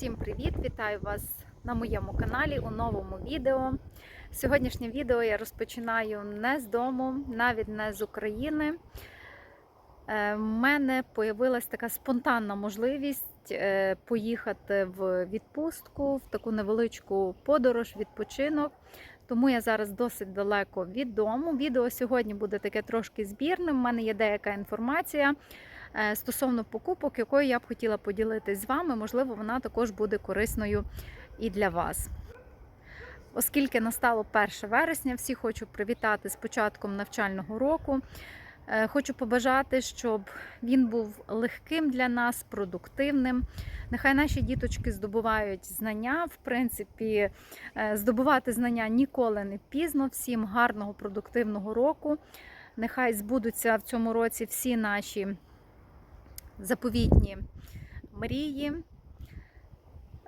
Всім привіт! Вітаю вас на моєму каналі у новому відео. Сьогоднішнє відео я розпочинаю не з дому, навіть не з України. У мене з'явилася така спонтанна можливість е, поїхати в відпустку, в таку невеличку подорож, відпочинок. Тому я зараз досить далеко від дому. Відео сьогодні буде таке трошки збірним. У мене є деяка інформація е, стосовно покупок, якою я б хотіла поділитися з вами. Можливо, вона також буде корисною і для вас. Оскільки настало 1 вересня, всі хочу привітати з початком навчального року. Е, Хочу побажати, щоб він був легким для нас, продуктивним. Нехай наші діточки здобувають знання. В принципі, е, здобувати знання ніколи не пізно. Всім гарного продуктивного року. Нехай збудуться в цьому році всі наші заповітні мрії.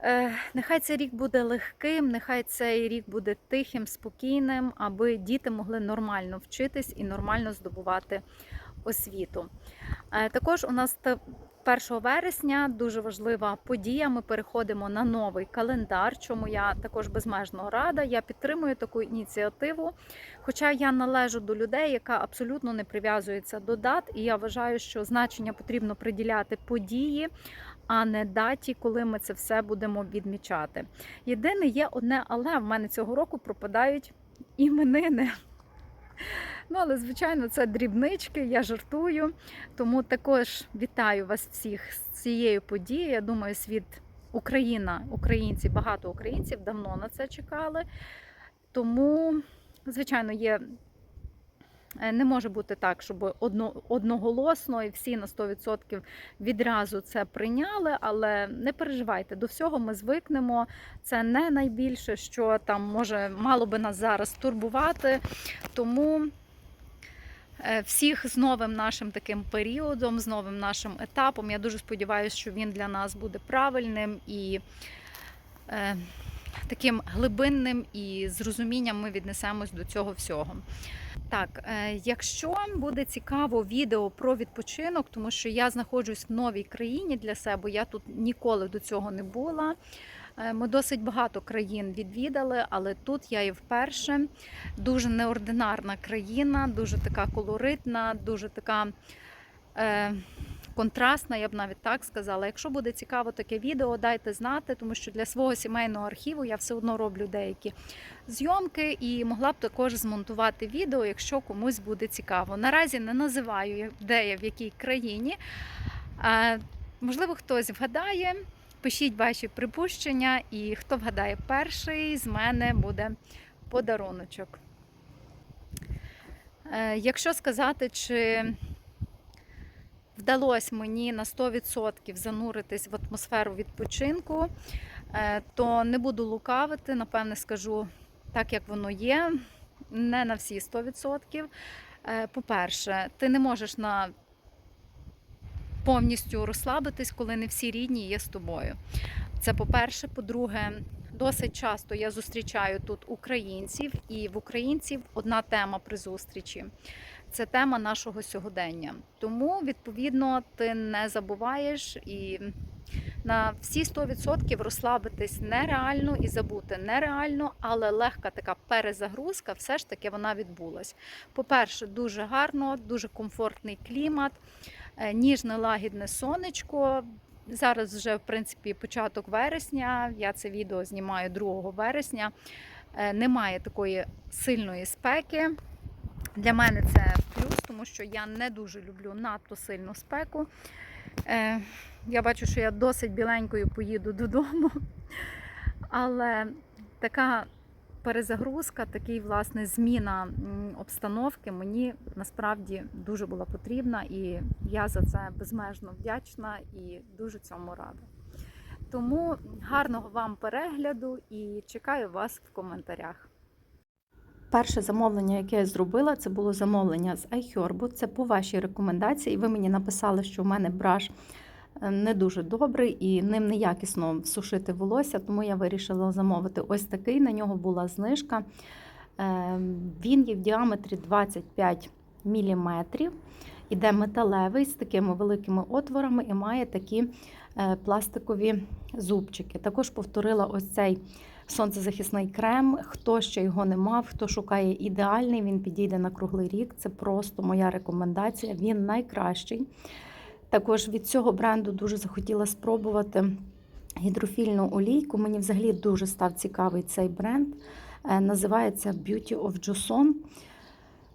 Е, Нехай цей рік буде легким, нехай цей рік буде тихим, спокійним, аби діти могли нормально вчитись і нормально здобувати освіту. Е, Також у нас 1 вересня дуже важлива подія. Ми переходимо на новий календар, чому я також безмежно рада. Я підтримую таку ініціативу. Хоча я належу до людей, яка абсолютно не прив'язується до дат, і я вважаю, що значення потрібно приділяти події, а не даті, коли ми це все будемо відмічати. Єдине є одне, але в мене цього року пропадають іменини. Ну, але, звичайно, це дрібнички, я жартую. Тому також вітаю вас всіх з цією подією. Я думаю, світ Україна, українці, багато українців давно на це чекали. Тому, звичайно, є. е, Не може бути так, щоб одно, одноголосно і всі на 100% відразу це прийняли, але не переживайте, до всього ми звикнемо. Це не найбільше, що там може мало би нас зараз турбувати. Тому всіх з новим нашим таким періодом, з новим нашим етапом. Я дуже сподіваюся, що він для нас буде правильним і е, таким глибинним і з розумінням ми віднесемось до цього всього. Так, е, якщо буде цікаво відео про відпочинок, тому що я знаходжусь в новій країні для себе, я тут ніколи до цього не була. Е, Ми досить багато країн відвідали, але тут я і вперше. Дуже неординарна країна, дуже така колоритна, дуже така е, контрастна, я б навіть так сказала. Якщо буде цікаво таке відео, дайте знати, тому що для свого сімейного архіву я все одно роблю деякі зйомки і могла б також змонтувати відео, якщо комусь буде цікаво. Наразі не називаю, де я в якій країні. А, можливо, хтось вгадає. Пишіть ваші припущення, і хто вгадає перший, з мене буде подаруночок. Е, Якщо сказати, чи вдалося мені на 100% зануритись в атмосферу відпочинку, е, то не буду лукавити, напевне, скажу так, як воно є, не на всі 100%. Е, По-перше, ти не можеш на повністю розслабитись, коли не всі рідні є з тобою. Це по-перше. По-друге, досить часто я зустрічаю тут українців, і в українців одна тема при зустрічі це тема нашого сьогодення. Тому, відповідно, ти не забуваєш і на всі 100% розслабитись нереально і забути нереально, але легка така перезагрузка, все ж таки вона відбулась. По-перше, дуже гарно, дуже комфортний клімат, е, ніжне лагідне сонечко. Зараз вже, в принципі, початок вересня. Я це відео знімаю 2 вересня. Е, Немає такої сильної спеки. Для мене це плюс, тому що я не дуже люблю надто сильну спеку. Е, Я бачу, що я досить біленькою поїду додому. Але така перезагрузка, такий, власне, зміна обстановки мені насправді дуже була потрібна, і я за це безмежно вдячна і дуже цьому рада. Тому гарного вам перегляду і чекаю вас в коментарях. Перше замовлення, яке я зробила, це було замовлення з iHerb. Це по вашій рекомендації. Ви мені написали, що в мене браш е, не дуже добрий і ним неякісно сушити волосся, тому я вирішила замовити ось такий. На нього була знижка. Е, Він є в діаметрі 25 мм. Іде металевий з такими великими отворами і має такі пластикові зубчики. Також повторила ось цей сонцезахисний крем. Хто ще його не мав, хто шукає ідеальний, він підійде на круглий рік. Це просто моя рекомендація. Він найкращий. Також від цього бренду дуже захотіла спробувати гідрофільну олійку. Мені взагалі дуже став цікавий цей бренд. Е, Називається Beauty of Joseon.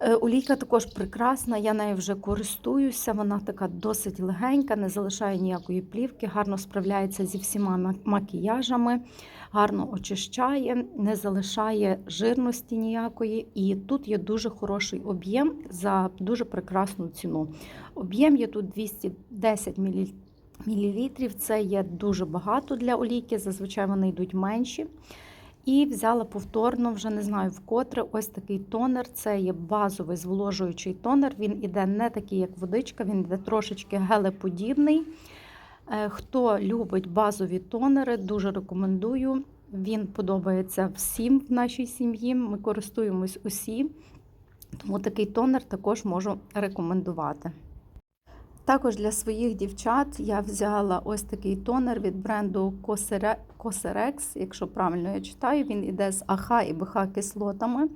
Е, Олійка також прекрасна, я нею вже користуюся. Вона така досить легенька, не залишає ніякої плівки, гарно справляється зі всіма макіяжами, гарно очищає, не залишає жирності ніякої. І тут є дуже хороший об'єм за дуже прекрасну ціну. Об'єм є тут 210 мл. Це є дуже багато для олійки, зазвичай вони йдуть менші. І взяла повторно, вже не знаю вкотре, ось такий тонер. Це є базовий зволожуючий тонер. Він іде не такий, як водичка, він іде трошечки гелеподібний. Е, Хто любить базові тонери, дуже рекомендую. Він подобається всім в нашій сім'ї. Ми користуємось усі, тому такий тонер також можу рекомендувати. Також для своїх дівчат я взяла ось такий тонер від бренду Coserex, якщо правильно я читаю, він іде з АХ і БХ кислотами.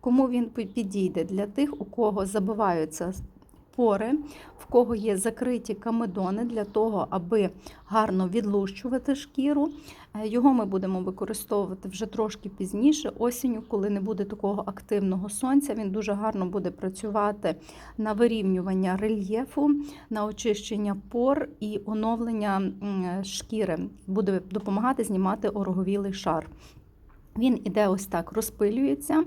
Кому він підійде? Для тих, у кого забиваються пори, в кого є закриті камедони для того, аби гарно відлущувати шкіру. Е, Його ми будемо використовувати вже трошки пізніше, осінню, коли не буде такого активного сонця. Він дуже гарно буде працювати на вирівнювання рельєфу, на очищення пор і оновлення шкіри. Буде допомагати знімати ороговілий шар. Він іде ось так, розпилюється.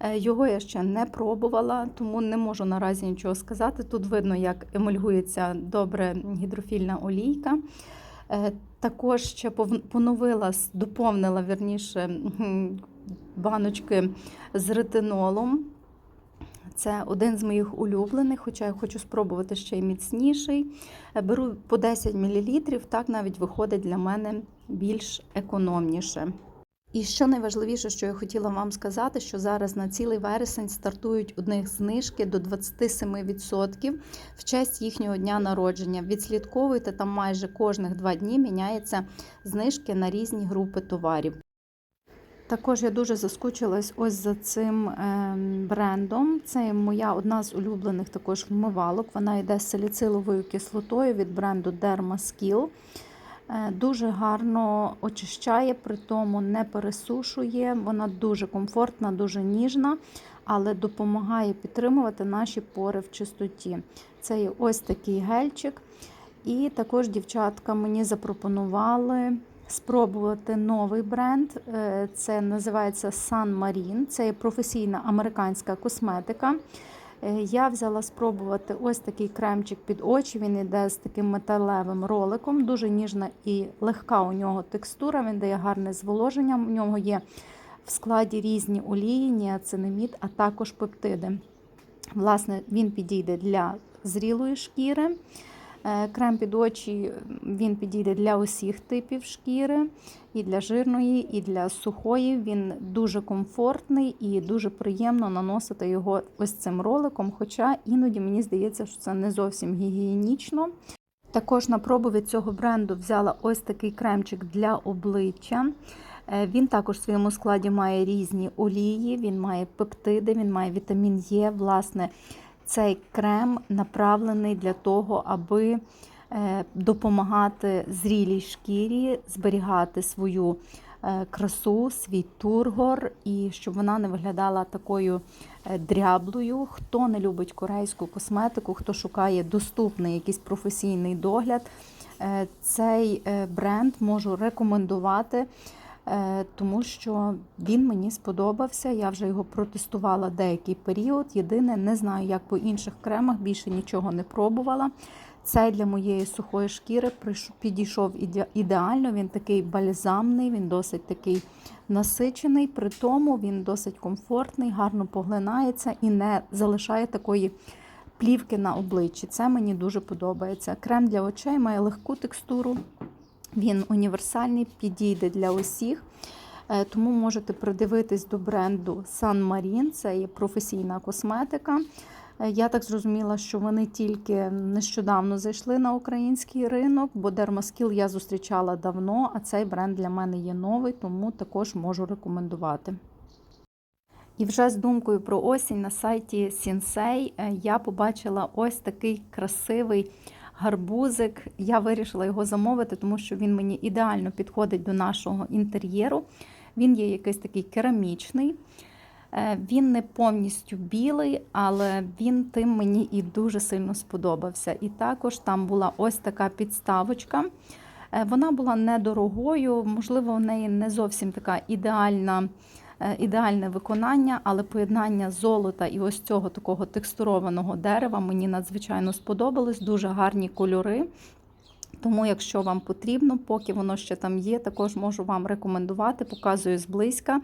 Е, Його я ще не пробувала, тому не можу наразі нічого сказати. Тут видно, як емульгується добре гідрофільна олійка. Е, Також ще поновила, доповнила вірніше баночки з ретинолом. Це один з моїх улюблених, хоча я хочу спробувати ще й міцніший. Е, Беру по 10 мл, так навіть виходить для мене більш економніше. І що найважливіше, що я хотіла вам сказати, що зараз на цілий вересень стартують у них знижки до 27% в честь їхнього дня народження. Відслідковуйте там майже кожних два дні міняються знижки на різні групи товарів. Також я дуже заскучилась ось за цим ем, брендом. Це моя одна з улюблених також вмивалок. Вона йде з саліциловою кислотою від бренду Dermaskill. Е, Дуже гарно очищає, при тому не пересушує. Вона дуже комфортна, дуже ніжна, але допомагає підтримувати наші пори в чистоті. Це ось такий гельчик. І також дівчатка мені запропонували спробувати новий бренд. Е, Це називається Sun Marine. Це професійна американська косметика. Е, Я взяла спробувати ось такий кремчик під очі. Він іде з таким металевим роликом. Дуже ніжна і легка у нього текстура. Він дає гарне зволоження. У нього є в складі різні олії, ніацинамід, а також пептиди. Власне, він підійде для зрілої шкіри. Е, Крем під очі він підійде для усіх типів шкіри, і для жирної, і для сухої. Він дуже комфортний і дуже приємно наносити його ось цим роликом. Хоча іноді мені здається, що це не зовсім гігієнічно. Також на пробу від цього бренду взяла ось такий кремчик для обличчя. Е, Він також в своєму складі має різні олії, він має пептиди, він має вітамін Е. Власне, цей крем направлений для того, аби е, допомагати зрілій шкірі зберігати свою е, красу, свій тургор, і щоб вона не виглядала такою е, дряблою. Хто не любить корейську косметику, хто шукає доступний якийсь професійний догляд, цей бренд можу рекомендувати. Е, Тому що він мені сподобався. Я вже його протестувала деякий період. Єдине, не знаю, як по інших кремах, більше нічого не пробувала. Цей для моєї сухої шкіри підійшов ідеально. Він такий бальзамний, він досить такий насичений, при тому він досить комфортний, гарно поглинається і не залишає такої плівки на обличчі. Це мені дуже подобається. Крем для очей має легку текстуру, він універсальний, підійде для усіх. Е, Тому можете придивитись до бренду San Marine, це є професійна косметика. Е, Я так зрозуміла, що вони тільки нещодавно зайшли на український ринок, бо Дермаскіл я зустрічала давно, а цей бренд для мене є новий, тому також можу рекомендувати. І вже з думкою про осінь на сайті Сінсей я побачила ось такий красивий гарбузик. Я вирішила його замовити, тому що він мені ідеально підходить до нашого інтер'єру. Він є якийсь такий керамічний. Е, Він не повністю білий, але він тим мені і дуже сильно сподобався. І також там була ось така підставочка. Е, Вона була недорогою, можливо, в неї не зовсім така ідеальна, ідеальне виконання, але поєднання золота і ось цього такого текстурованого дерева мені надзвичайно сподобалось. Дуже гарні кольори. Тому, якщо вам потрібно, поки воно ще там є, також можу вам рекомендувати, показую зблизька,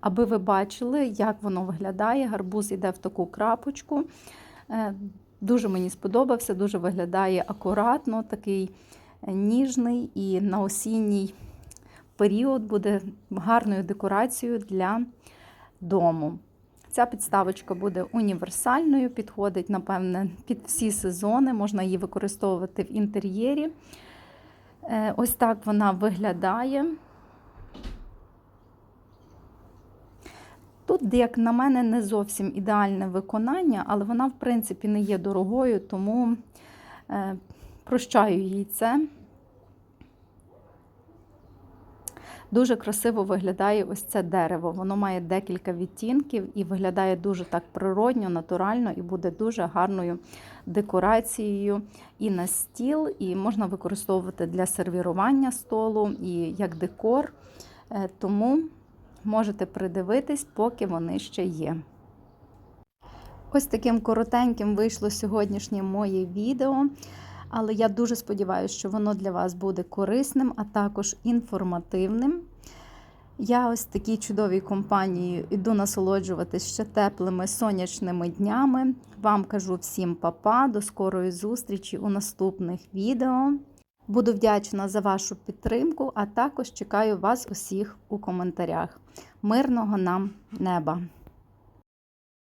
аби ви бачили, як воно виглядає. Гарбуз йде в таку крапочку. Е, Дуже мені сподобався, дуже виглядає акуратно, такий е, ніжний і на осінній період буде гарною декорацією для дому. Ця підставочка буде універсальною, підходить, напевне, під всі сезони, можна її використовувати в інтер'єрі. Е, Ось так вона виглядає. Тут, як на мене, не зовсім ідеальне виконання, але вона, в принципі, не є дорогою, тому е, прощаю їй це. Дуже красиво виглядає ось це дерево. Воно має декілька відтінків і виглядає дуже так природньо, натурально і буде дуже гарною декорацією і на стіл, і можна використовувати для сервірування столу і як декор. Е, Тому можете придивитись, поки вони ще є. Ось таким коротеньким вийшло сьогоднішнє моє відео. Але я дуже сподіваюся, що воно для вас буде корисним, а також інформативним. Я ось такій чудовій компанії іду насолоджуватись ще теплими сонячними днями. Вам кажу всім па-па, до скорої зустрічі у наступних відео. Буду вдячна за вашу підтримку, а також чекаю вас усіх у коментарях. Мирного нам неба!